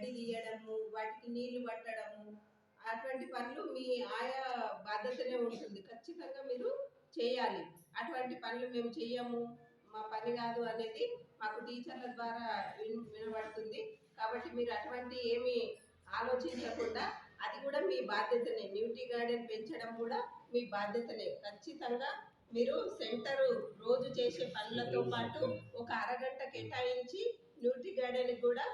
గడ్డి తీయడము వాటికి నీళ్ళు పట్టడము అటువంటి పనులు మీ ఆయా బాధ్యతనే ఉంటుంది. ఖచ్చితంగా మీరు చేయాలి. అటువంటి పనులు మేము చెయ్యము మా పని కాదు అనేది మాకు టీచర్ల ద్వారా విన్ వినబడుతుంది. కాబట్టి మీరు అటువంటి ఏమి ఆలోచించకుండా అది కూడా మీ బాధ్యతనే. న్యూటీ గార్డెన్ పెంచడం కూడా మీ బాధ్యతనే. ఖచ్చితంగా మీరు సెంటర్ రోజు చేసే పనులతో పాటు ఒక అరగంట కేటాయించి న్యూట్రీ గార్డెన్ కూడా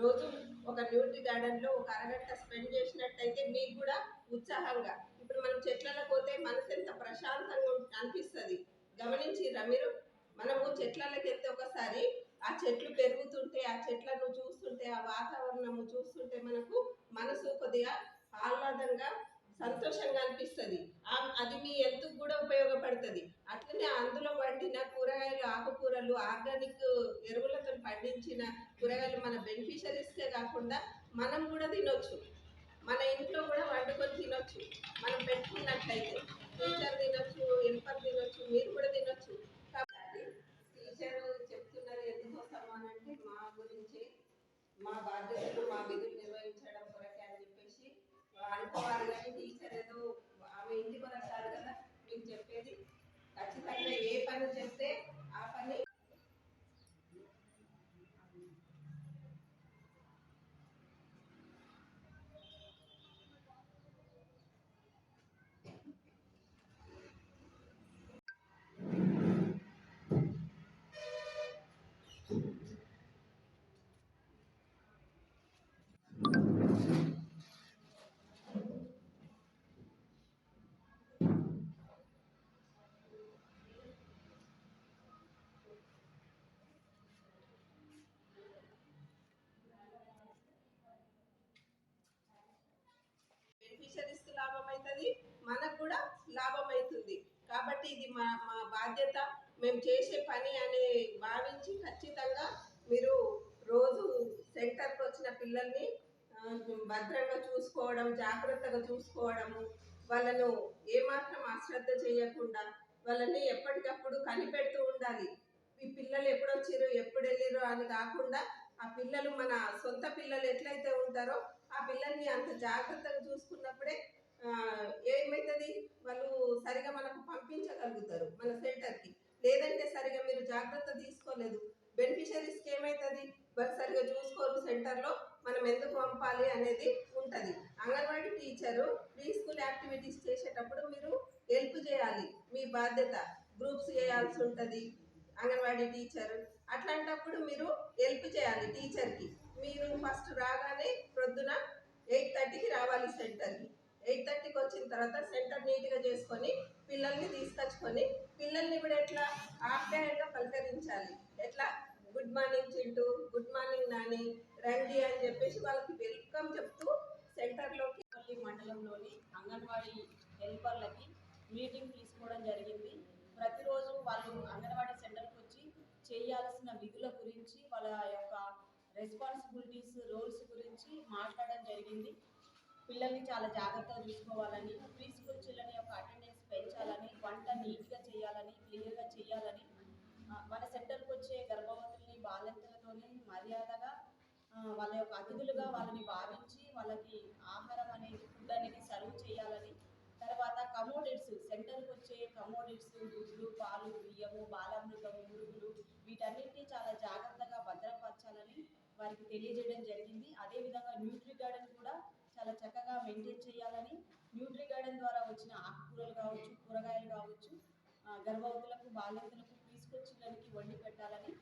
రోజు ఒక న్యూట్రీ గార్డెన్లో ఒక అరగంట స్పెండ్ చేసినట్టయితే మీకు కూడా ఉత్సాహంగా. ఇప్పుడు మనం చెట్లలో పోతే మనసు ఎంత ప్రశాంతంగా అనిపిస్తుంది. గమనించిర్రా మీరు. మనము చెట్లలోకి వెళ్తే ఒకసారి ఆ చెట్లు పెరుగుతుంటే ఆ చెట్లను చూస్తుంటే ఆ వాతావరణము చూస్తుంటే మనకు మనసు కొద్దిగా ఆహ్లాదంగా సంతోషంగా అనిపిస్తుంది. అది మీ హెల్త్ కూడా ఉపయోగపడుతుంది. అట్లనే అందులో వండిన కూరగాయలు ఆకుకూరలు ఆర్గానిక్ ఎరువుల పండించిన కూరగాయలు మన బెనిఫిషరీస్కే కాకుండా మనం కూడా తినొచ్చు. మన ఇంట్లో కూడా వండుకొని తినొచ్చు. మనం పెట్టుకున్నట్లయితే టీచర్ తినొచ్చు హెల్పర్ తినొచ్చు మీరు కూడా తినొచ్చు. కాబట్టి టీచర్ చెప్తున్నది ఎందుకోసం అని అంటే మా గురించి మా బాధ్యతలు మా విధులు నిర్వహించడం కొరకే అని చెప్పేసి అనుకోవాలి కానీ టీచర్ ఏదో ఆమె ఇంటి కొరకు కాదు కదా మీకు చెప్పేది ఖచ్చితంగా ఏ పని చెప్తే ఆ పని బెనిఫిషరీస్ లాభం అవుతుంది మనకు కూడా లాభం అవుతుంది కాబట్టి ఇది మా మా బాధ్యత. మేము చేసే పని అని భావించి ఖచ్చితంగా మీరు రోజు సెంటర్కి వచ్చిన పిల్లల్ని భద్రంగా చూసుకోవడం జాగ్రత్తగా చూసుకోవడము వాళ్ళను ఏమాత్రం అశ్రద్ధ చేయకుండా వాళ్ళని ఎప్పటికప్పుడు కనిపెడుతూ ఉండాలి. ఈ పిల్లలు ఎప్పుడు వచ్చిర్రు ఎప్పుడు వెళ్ళిర్రు అని కాకుండా ఆ పిల్లలు మన సొంత పిల్లలు ఎట్లయితే ఉంటారో ఆ పిల్లల్ని అంత జాగ్రత్తగా చూసుకున్నప్పుడే ఏమవుతుంది వాళ్ళు సరిగా మనకు పంపించగలుగుతారు మన సెంటర్కి లేదంటే సరిగా మీరు జాగ్రత్త తీసుకోలేదు. బెనిఫిషరీస్కి ఏమవుతుంది వాళ్ళు సరిగా చూసుకోరు సెంటర్లో మనం ఎందుకు పంపాలి అనేది ఉంటుంది. Anganwadi teacher pre school activities చేసేటప్పుడు మీరు హెల్ప్ చేయాలి. మీ బాధ్యత గ్రూప్స్ చేయాల్సి ఉంటుంది అంగన్వాడీ టీచర్. అట్లాంటప్పుడు మీరు హెల్ప్ చేయాలి టీచర్కి. మీరు ఫస్ట్ రాగానే ప్రొద్దున ఎయిట్ థర్టీకి రావాలి సెంటర్కి. ఎయిట్ థర్టీకి వచ్చిన తర్వాత సెంటర్ నీట్గా చేసుకొని పిల్లల్ని తీసుకొచ్చుకొని పిల్లల్ని కూడా ఎట్లా ఆప్యాయంగా పలకరించాలి. ఎట్లా good morning Chintu good morning Nani రండి అని చెప్పేసి వాళ్ళకి వెల్కమ్ చెప్తూ సెంటర్లోకి మండలంలోని అంగన్వాడీ హెల్పర్లకి మీటింగ్ తీసుకోవడం జరిగింది. ప్రతిరోజు వాళ్ళు అంగన్వాడీ సెంటర్కి వచ్చి చేయాల్సిన విధుల గురించి వాళ్ళ యొక్క రెస్పాన్సిబిలిటీస్ రోల్స్ గురించి మాట్లాడడం జరిగింది. పిల్లల్ని చాలా జాగ్రత్తగా చూసుకోవాలని ప్రీ స్కూల్ చిల్డ్రన్ యొక్క అటెండెన్స్ పెంచాలని వంట నీట్గా చేయాలని క్లియర్గా చేయాలని మన సెంటర్కి వచ్చే గర్భవతుల్ని బాలింతలతోనే మర్యాదగా వాళ్ళ యొక్క అతిథులుగా వాళ్ళని భావించి వాళ్ళకి ఆహారం అనేది ఫుడ్ అనేది సర్వ్ చేయాలని తర్వాత కమోడిట్స్ సెంటర్కి వచ్చే కమోడిట్స్ గుడ్లు పాలు బియ్యము బాలామృతం మురుగులు వీటన్నిటిని చాలా జాగ్రత్తగా భద్రపరచాలని వారికి తెలియజేయడం జరిగింది. అదేవిధంగా న్యూట్రీ గార్డెన్ కూడా చాలా చక్కగా మెయింటైన్ చేయాలని న్యూట్రీ గార్డెన్ ద్వారా వచ్చిన ఆకుకూరలు కావచ్చు కూరగాయలు కావచ్చు గర్భవతులకు బాలింతలకు తీసుకొచ్చి వండి పెట్టాలని